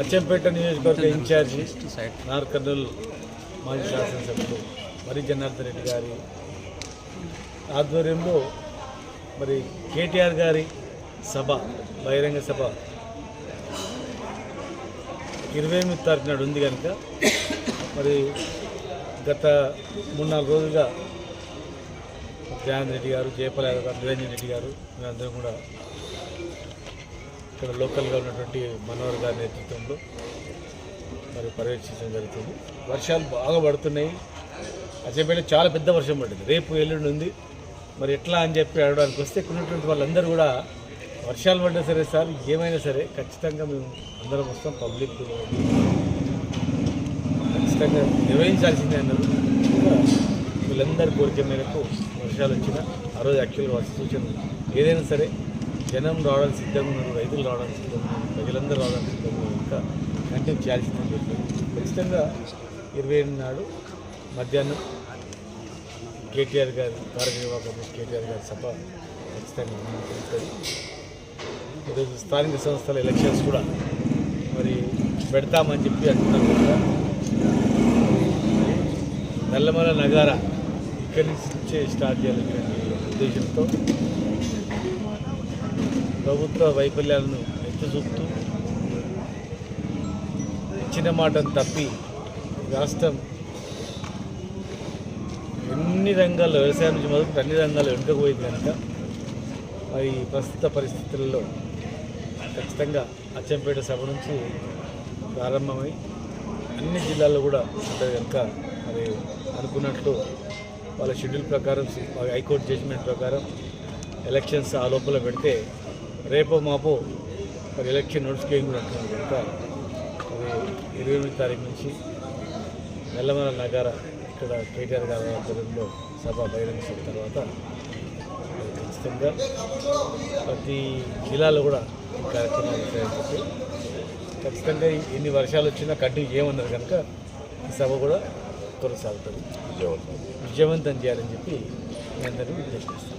అచ్చంపేట నియోజకవర్గ ఇన్ఛార్జి నార్ కర్నూలు మాజీ శాసనసభ్యులు మరి జనార్దన్ రెడ్డి గారి ఆధ్వర్యంలో మరి కేటీఆర్ గారి సభ బహిరంగ సభ ఇరవై ఎనిమిది తారీఖు నాడు ఉంది కనుక మరి గత మూడు నాలుగు రోజులుగా జగన్ రెడ్డి గారు జయపాల్ యాదవ్ గారు నిరంజన్ రెడ్డి గారు మేమందరం కూడా ఇక్కడ లోకల్గా ఉన్నటువంటి మనోహర్ గారి నేతృత్వంలో మరి పర్యవేక్షించడం జరుగుతుంది. వర్షాలు బాగా పడుతున్నాయి. అజయపేట చాలా పెద్ద వర్షం పడింది. రేపు ఎల్లుండి ఉంది. మరి ఎట్లా అని చెప్పి అడగడానికి వస్తే ఇక్కడ ఉన్నటువంటి వాళ్ళందరూ కూడా వర్షాలు పడ్డా సరే సార్ ఏమైనా సరే ఖచ్చితంగా మేము అందరం వస్తాం పబ్లిక్ ఖచ్చితంగా నిర్వహించాల్సిందే అన్నారు. వీళ్ళందరి కోరిక మేరకు వర్షాలు వచ్చినా ఆ రోజు యాక్చువల్గా వర్ష సూచన ఏదైనా సరే జనం రావడానికి సిద్ధంగా ఉన్నారు రైతులు రావడానికి సిద్ధంగా ఉన్నారు ప్రజలందరూ రావడానికి సిద్ధంగా ఉన్నారు. ఇంకా కంటెంట్ చేయాల్సింది ఖచ్చితంగా ఇరవై ఎనిమిది నాడు మధ్యాహ్నం కేటీఆర్ గారి కార్యనిర్వాహకం కేటీఆర్ గారి సభ ఖచ్చితంగా జరుగుతుంది ఈరోజు స్థానిక సంస్థల ఎలక్షన్స్ కూడా మరి పెడతామని చెప్పి అంటున్నాం కనుక నల్లమల నగార ఇక్కడి నుంచే స్టార్ట్ చేయాలనే ఉద్దేశంతో ప్రభుత్వ వైఫల్యాలను ఎత్తి చూపుతూ ఇచ్చిన మాటను తప్పి రాష్ట్రం ఎన్ని రంగాల్లో వ్యవసాయం నుంచి మొదలు అన్ని రంగాల్లో వెనుకపోయింది కనుక మరి ప్రస్తుత పరిస్థితుల్లో ఖచ్చితంగా అచ్చంపేట సభ నుంచి ప్రారంభమై అన్ని జిల్లాల్లో కూడా ఉంటుంది కనుక మరి అనుకున్నట్లు వాళ్ళ షెడ్యూల్ ప్రకారం హైకోర్టు జడ్జిమెంట్ ప్రకారం ఎలక్షన్స్ ఆ లోపల పెడితే రేపో మాపో మరి ఎలక్షన్ నోటిఫికేషన్ కూడా ఉంటుంది కనుక మరి ఇరవై ఎనిమిది తారీఖు నుంచి నెల్లమల నగర ఇక్కడ కేటీఆర్ గారి ఆధ్వర్యంలో సభ బహిరంగ సభ తర్వాత ఖచ్చితంగా ప్రతి జిల్లాలో కూడా ఈ కార్యక్రమాలు ఉంటాయని చెప్పి ఖచ్చితంగా ఎన్ని వర్షాలు వచ్చినా కంటిన్యూ చేయమన్నారు కనుక ఈ సభ కూడా కొనసాగుతుంది. విజయవంతం. చేయాలని చెప్పి మీ చేస్తాను